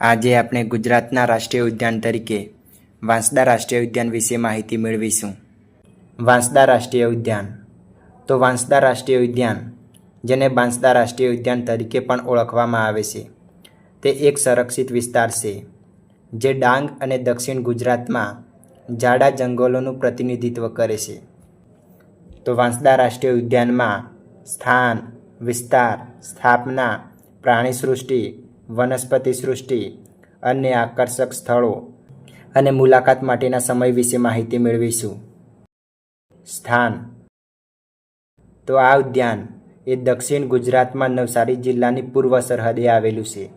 આજે આપણે ગુજરાતના રાષ્ટ્રીય ઉદ્યાન તરીકે વાંસદા રાષ્ટ્રીય ઉદ્યાન વિશે માહિતી મેળવીશું. વાંસદા રાષ્ટ્રીય ઉદ્યાન. તો વાંસદા રાષ્ટ્રીય ઉદ્યાન, જેને બાંસદા રાષ્ટ્રીય ઉદ્યાન તરીકે પણ ઓળખવામાં આવે છે, તે એક સંરક્ષિત વિસ્તાર છે, જે ડાંગ અને દક્ષિણ ગુજરાતમાં જાડા જંગલોનું પ્રતિનિધિત્વ કરે છે. તો વાંસદા રાષ્ટ્રીય ઉદ્યાનમાં સ્થાન, વિસ્તાર, સ્થાપના પ્રાણી સૃષ્ટિ વનસ્પતિ સૃષ્ટિ, અન્ય આકર્ષક સ્થળો અને મુલાકાત માટેના સમય વિશે માહિતી મેળવીશું. સ્થાન. તો આ ઉદ્યાન એ દક્ષિણ ગુજરાતમાં નવસારી જિલ્લાની પૂર્વ સરહદે આવેલું છે.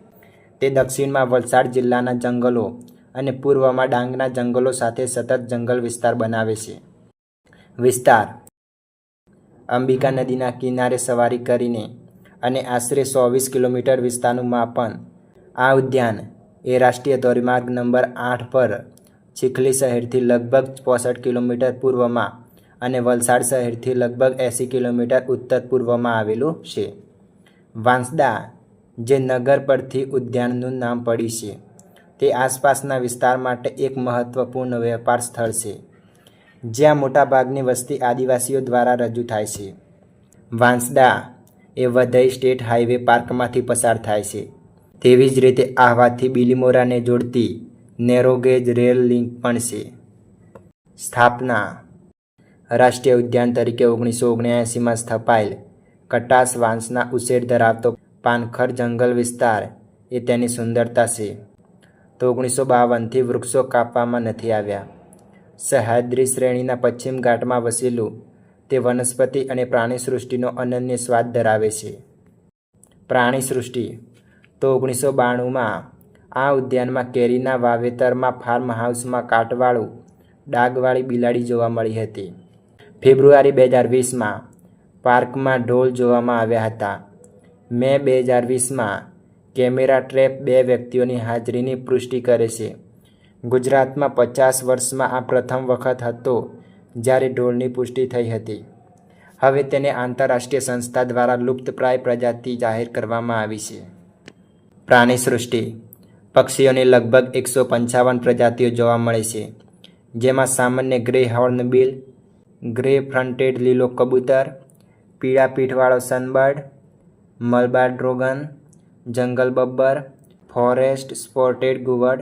તે દક્ષિણમાં વલસાડ જિલ્લાના જંગલો અને પૂર્વમાં ડાંગના જંગલો સાથે સતત જંગલ વિસ્તાર બનાવે છે. વિસ્તાર. અંબિકા નદીના કિનારે સવારી કરીને અને આશરે ચોવીસ કિલોમીટર વિસ્તારનું માપન. આ ઉદ્યાન એ રાષ્ટ્રીય ધોરીમાર્ગ નંબર આઠ પર ચીખલી શહેરથી લગભગ ચોસઠ કિલોમીટર પૂર્વમાં અને વલસાડ શહેરથી લગભગ એંસી કિલોમીટર ઉત્તર પૂર્વમાં આવેલું છે. વાંસદા, જે નગર પરથી ઉદ્યાનનું નામ પડી છે, તે આસપાસના વિસ્તાર માટે એક મહત્વપૂર્ણ વેપાર સ્થળ છે, જ્યાં મોટાભાગની વસ્તી આદિવાસીઓ દ્વારા રજૂ થાય છે. વાંસદા એ વધઈ સ્ટેટ હાઈવે પાર્કમાંથી પસાર થાય છે. તેવી જ રીતે આહવાથી બિલીમોરાને જોડતી નેરોગેજ રેલ લિંક પણ છે. સ્થાપના. રાષ્ટ્રીય ઉદ્યાન તરીકે ઓગણીસો ઓગણ્યાએંસીમાં સ્થપાયેલ. કટાસ વાંસના ઉછેર ધરાવતો પાનખર જંગલ વિસ્તાર એ તેની સુંદરતા છે. તો ઓગણીસો બાવનથી વૃક્ષો કાપવામાં નથી આવ્યા. સહ્યાદ્રી શ્રેણીના પશ્ચિમ ઘાટમાં વસેલું તે વનસ્પતિ અને પ્રાણી સૃષ્ટિનો અનન્ય સ્વાદ ધરાવે છે. પ્રાણી સૃષ્ટિ તો ઓગણીસો બાણુંમાં આ ઉદ્યાનમાં કેરીના વાવેતરમાં ફાર્મ હાઉસમાં કાટવાળું ડાગવાળી બિલાડી જોવા મળી હતી. ફેબ્રુઆરી બે હજાર વીસમાં પાર્કમાં ઢોલ જોવામાં આવ્યા હતા. મે બે હજાર વીસમાં કેમેરા ટ્રેપ બે વ્યક્તિઓની હાજરીની પુષ્ટિ કરે છે. ગુજરાતમાં પચાસ વર્ષમાં આ પ્રથમ વખત હતો જ્યારે ઢોલની પુષ્ટિ થઈ હતી. હવે તેને આંતરરાષ્ટ્રીય સંસ્થા દ્વારા લુપ્તપ્રાય પ્રજાતિ જાહેર કરવામાં આવી છે. પ્રાણી સૃષ્ટિ. પક્ષીઓની લગભગ એકસો પંચાવન પ્રજાતિઓ જોવા મળે છે. જેમાં સામાન્ય ગ્રે હોર્નબિલ ગ્રે ફ્રન્ટેડ લીલો કબૂતર, પીળા પીઠવાળો સનબર્ડ, મલબાર ડ્રોગન, જંગલ બબ્બર, ફોરેસ્ટ સ્પોર્ટેડ ગુવડ,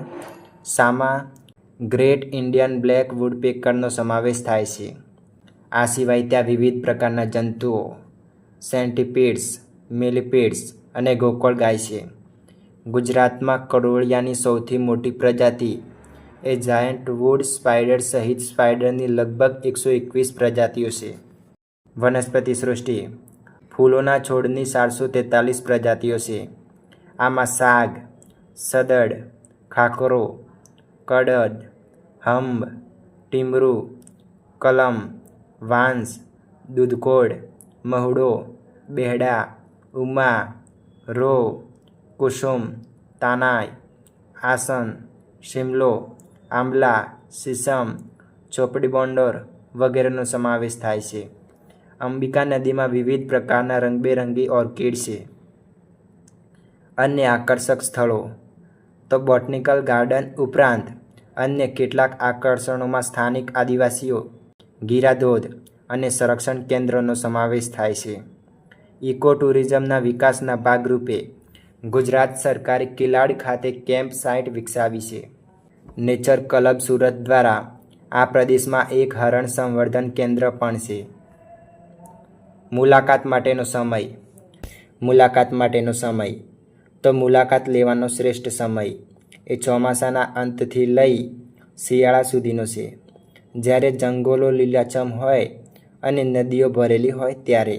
સામા ગ્રેટ ઇન્ડિયન બ્લેક વુડપેકરનો સમાવેશ થાય છે. આ સિવાય ત્યાં વિવિધ પ્રકારના જંતુઓ, સેન્ટીપીડ્સ, મિલીપીડ્સ અને ગોકળ ગાય છે. ગુજરાતમાં કરોળિયાની સૌથી મોટી પ્રજાતિ એ જાયન્ટ વુડ સ્પાઈડર સહિત સ્પાઈડરની લગભગ એકસો એકવીસ પ્રજાતિઓ છે. વનસ્પતિ સૃષ્ટિ, ફૂલોના છોડની ચારસો તેતાલીસ પ્રજાતિઓ છે. આમાં સાગ, સદડ, ખાખરો, કડદ હંબ, ટીમરું, કલમ, વાંસ દૂધકોડ મહુડો, બેહડા, ઉમા, રો, કુસુમ તાનાઈ આસન, શિમલો, આંબલા સીસમ ચોપડી બોંડોર વગેરેનો સમાવેશ થાય છે. અંબિકા નદીમાં વિવિધ પ્રકારના રંગબેરંગી ઓર્કિડ છે. અન્ય આકર્ષક સ્થળો. તો બોટનિકલ ગાર્ડન ઉપરાંત અન્ય કેટલાક આકર્ષણોમાં સ્થાનિક આદિવાસીઓ ગીરાધોધ અને સંરક્ષણ કેન્દ્રનો સમાવેશ થાય છે. ઇકો ટુરિઝમના વિકાસના ભાગરૂપે ગુજરાત સરકારે કિલાડ ખાતે કેમ્પ સાઇટ વિકસાવી છે. નેચર ક્લબ સુરત દ્વારા આ પ્રદેશમાં એક હરણ સંવર્ધન કેન્દ્ર પણ છે. મુલાકાત માટેનો સમય. મુલાકાત માટેનો સમય. તો મુલાકાત લેવાનો શ્રેષ્ઠ સમય. એ ચોમાસાના અંતથી લઈ શિયાળા સુધીનો છે. જ્યારે જંગલો લીલાછમ હોય અને નદીઓ ભરેલી હોય ત્યારે